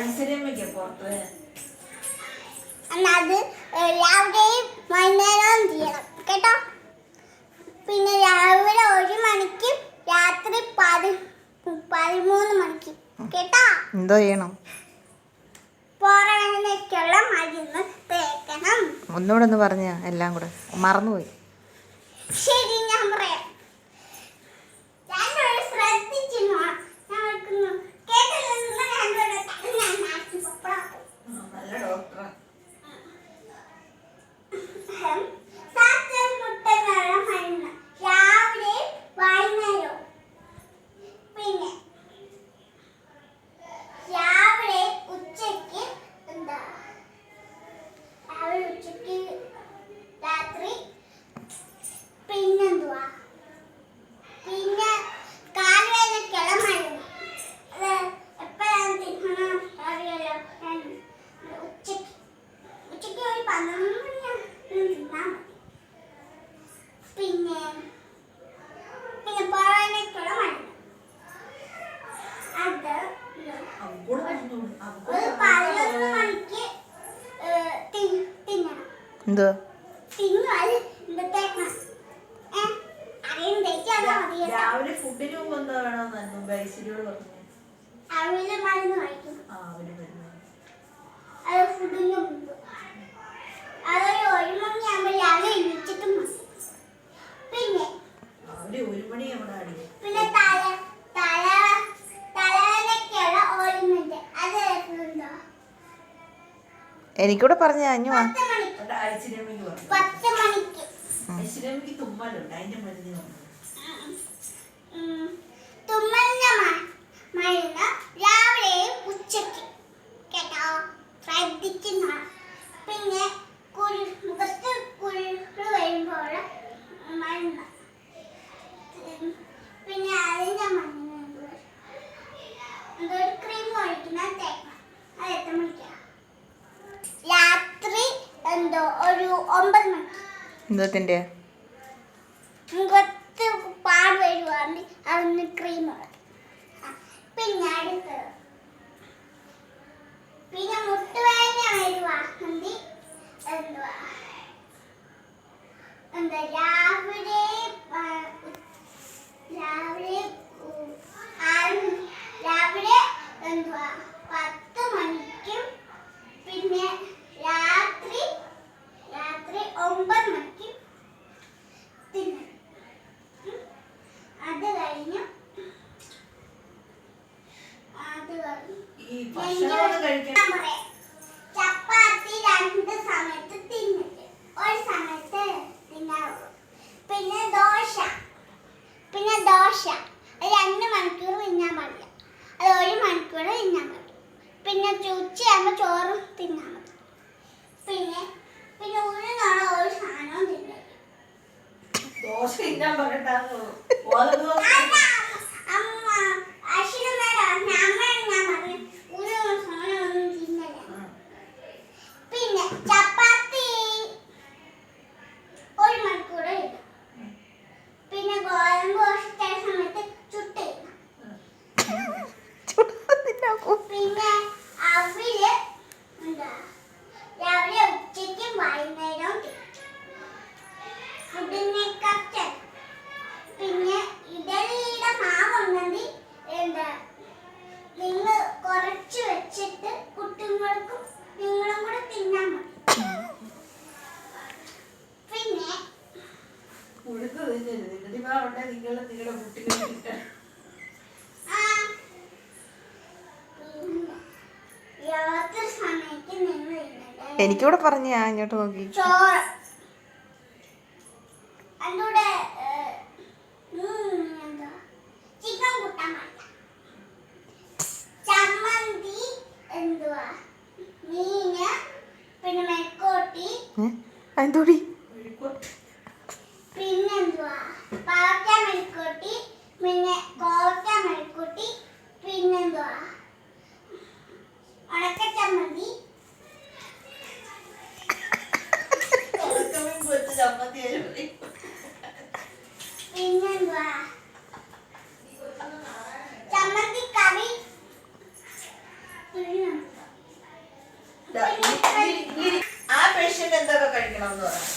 ഐശ്വര്യമ്മയ്ക്ക് പുറത്ത്. അത് രാവിലെയും വൈകുന്നേരവും ചെയ്യണം കേട്ടോ? പിന്നെ രാവിലെ ഒരു മണിക്കും രാത്രി പതി പതിമൂന്ന് മണിക്കും കേട്ടോ? എന്തോ ചെയ്യണം? പുറമേക്കുള്ള മരുന്ന് തേക്കണം. ഒന്നുകൂടെ ഒന്ന് പറഞ്ഞ എല്ലാം കൂടെ. മറന്നുപോയി. ശരി ഞാൻ പറയാം രണ്ടുപേരും ശ്രദ്ധിച്ചിരുന്നോ? ഞാൻ വെക്കുന്നു. കേട്ടില്ലെന്ന് രണ്ടുപേരും തല ഞാൻ മാറ്റി പപ്പടാക്കും. ആ, നല്ല ഡോക്ടറാ ഹം. സാത്തൻ മുട്ടനുള്ള മരുന്ന് രാവിലെ വൈകുന്നേരവും പിന്നെ രാവിലെ ഉച്ചയ്ക്ക് എന്താ രാവിലെ ഉച്ചയ്ക്ക് രാത്രി പിന്നെന്തുവാ പിന്നെ കാലുവേദനയ്ക്കുള്ള മരുന്ന് അത് എപ്പോഴാണ് തിന്നണം അറിയാലോ ഞാൻ ഉച്ചയ്ക്ക് ഉച്ചയ്ക്ക് ഒരു പന്ത്രണ്ട് മണിയാണ് തിന്നാൽ മതി പിന്നെ പിന്നെ പുറവേദനയ്ക്കുള്ള മരുന്ന് അത് ഒരു പതിനൊന്ന് മണിക്ക് തിന്നണം. എന്തോ തിന്നാൽ ഇന്നത്തേക്കണം. രാവിലെ ഫുഡിന് മുമ്പ് എന്താ വേണമെന്നായിരുന്നു? ഐശ്വര്യോട് പറഞ്ഞു. അവർ മരുന്ന് കഴിക്കും ആ അവർ മരുന്ന് അത് ഫുഡിന് മുമ്പ്. അതൊരു ഒരു മണിയാകുമ്പോൾ രാവിലെ എണീച്ചിട്ട് പിന്നെ അവർ ഒരു മണി അവിടെ അടിക്കും. പിന്നെ തല തല തലവേദനയ്ക്കുള്ള അത് എനിക്കൂടെ പറഞ്ഞു അഞ്ഞു അവിടെ ഐശ്വര്യമ്മയ്ക്ക് പറഞ്ഞു പത്ത് മണിക്ക്. ഐശ്വര്യമ്മയ്ക്ക് തുമ്മലുണ്ട് അതിന്റെ മരുന്ന്. തുമ്മലിന്റെ മ- മരുന്ന് രാവിലെയും ഉച്ചയ്ക്ക് കേട്ടോ ശ്രദ്ധിക്കുന്ന പിന്നെ കുരു മുഖത്ത് കുരുക്കൾ വരുമ്പോൾ മരുന്ന് ഉം. പിന്നെ അതിന്റെ മരുന്ന് എന്തുവാ? എന്തോ ഒരു ക്രീം ഒഴിക്കുന്ന തേക്കണം അത് എത്ര മണിക്കാണ് രാത്രി എന്തോ ഒരു ഒമ്പത് മണിക്ക് എന്തോത്തിന്റെ മുഖത്ത് പാട് വരുവാണെങ്കിൽ അതിന് ക്രീം പിന്നെ അടുത്തത് പിന്നെ മുട്ടുവേദന വരുവാണെങ്കിൽ എന്തുവാ എന്താ രാവിലെ ആ, രാവിലെ ഉ- ആറ് മണി- രാവിലെ എന്തുവാ പത്ത് മണിക്കും പിന്നെ രാത്രി രാത്രി ഒമ്പത് മണിക്കും തിന്നണം ഉം. അത് കഴിഞ്ഞ് അത് കഴിഞ്ഞ് ഈ ഭക്ഷണം കഴിക്കണം ചപ്പാത്തി രണ്ട് സമയത്ത് തിന്നിട്ട് ഒരു സമയത്ത് തിന്നാറുള്ളൂ. പിന്നെ ദോശ. പിന്നെ ദോശ. അത് രണ്ട് മണിക്കൂർ തിന്നാൻ പാടില്ല. അത് ഒരു മണിക്കൂർ തിന്നാൻ പാടില്ല. പിന്നെ ഉച്ചയാകുമ്പോൾ ചോറും തിന്നാൻ മതി പിന്നെ പിന്നെ ഉഴുന്നുള്ള ഒരു സാധനവും തിന്നില്ല. ദോശ തിന്നാൻ പറഞ്ഞിട്ടാണ് ഓരോ ദിവസം അല്ല, അമ്മ അശ്വിനമ്മയുടെ അമ്മയാണ് ഞാൻ പറഞ്ഞത് ഒരു സാധനമൊന്നും തിന്നല്ല ആ. പിന്നെ ചപ്പാത്തി ഒരു മണിക്കൂർ ഇടും പിന്നെ ഗോതമ്പ് ദോശ ചില സമയത്ത് ചുട്ട് ഇടണം പിന്നെ അവിൽ എന്താ രാവിലെ ഉച്ചയ്ക്കും വൈകുന്നേരവും ഫുഡിനെക്കാട്ട് പിന്നെ ഇഡലിയുടെ മാവുണ്ടെങ്കിൽ എന്താ നിങ്ങൾ കുറച്ച് വെച്ചിട്ട് കുട്ടികൾക്കും നിങ്ങളും കൂടെ തിന്നാൻ മതി. പിന്നെ ഉഴുന്ന് തിന്നരുത്. ഇഡലിമാവുണ്ടെ നിങ്ങൾ നിങ്ങളുടെ തിന്നേണ്ടത് എനിക്കൂടെ പറഞ്ഞ ഇങ്ങോട്ട് നോക്കി. ചോറ്. എന്തോടി എന്തൊക്കെ കഴിക്കണം എന്ന് പറയാം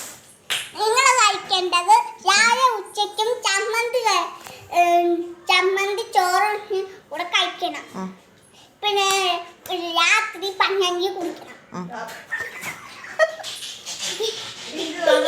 നിങ്ങൾ കഴിക്കേണ്ടത് രാവിലെ ഉച്ചയ്ക്കും ചമ്മന്തി ചമ്മന്തി ചോറും കൂടെ കഴിക്കണം പിന്നെ രാത്രി പഞ്ഞി കുടിക്കണം. ഇത് നമ്മൾ.